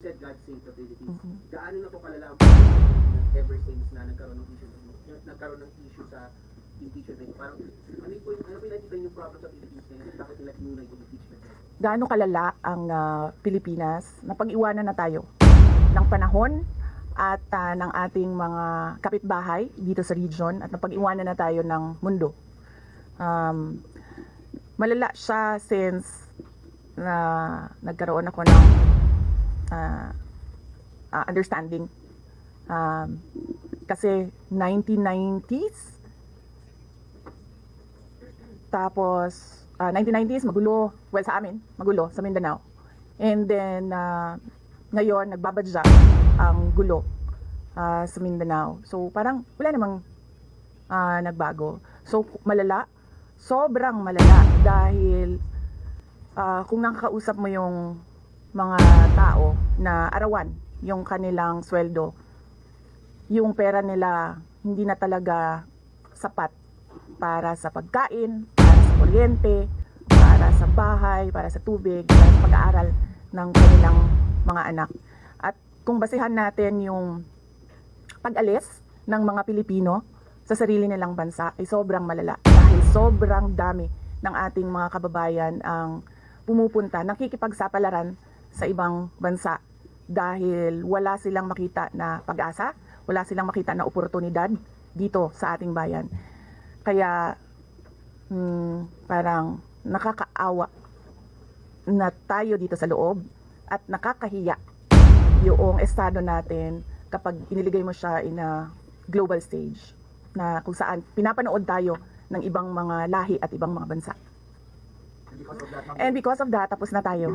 said God save the Philippines. Mhm. Gaano na po kalala ang Pilipinas ever since na nagkaroon ng issue nagkaroon ng issue sa impeachment? Parang ano po yung ano po yung nakikita yung problem sa Philippines ngayon? Bakit nila tinunay yung impeachment? gaano kalala ang ah, Pilipinas na pag-iwanan na tayo ng panahon at ah, ng ating mga kapitbahay dito sa region at napag-iwanan na tayo ng mundo. Um, malala siya since na nagkaroon ako ng ah, ah, understanding. Um, kasi 1990s tapos, ah, 1990s, magulo. Well, sa amin, magulo, sa Mindanao. And then, ah, ngayon, nagbabadya ang gulo ah, sa Mindanao. So, parang wala namang ah, nagbago. So, malala. Sobrang malala. Dahil, ah, kung nakakausap mo yung mga tao na arawan yung kanilang sweldo, yung pera nila hindi na talaga sapat para sa pagkain, para sa kuryente, para sa bahay, para sa tubig, para sa pag-aaral ng kanilang mga anak. At kung basihan natin yung pag-alis ng mga Pilipino sa sarili nilang bansa ay sobrang malala dahil sobrang dami ng ating mga kababayan ang pumupunta, nakikipagsapalaran sa ibang bansa dahil wala silang makita na pag-asa, wala silang makita na oportunidad dito sa ating bayan. Kaya hmm, parang nakakaawa na tayo dito sa loob at nakakahiya yung estado natin kapag iniligay mo siya in a global stage na kung saan pinapanood tayo ng ibang mga lahi at ibang mga bansa. And because of that, tapos na tayo.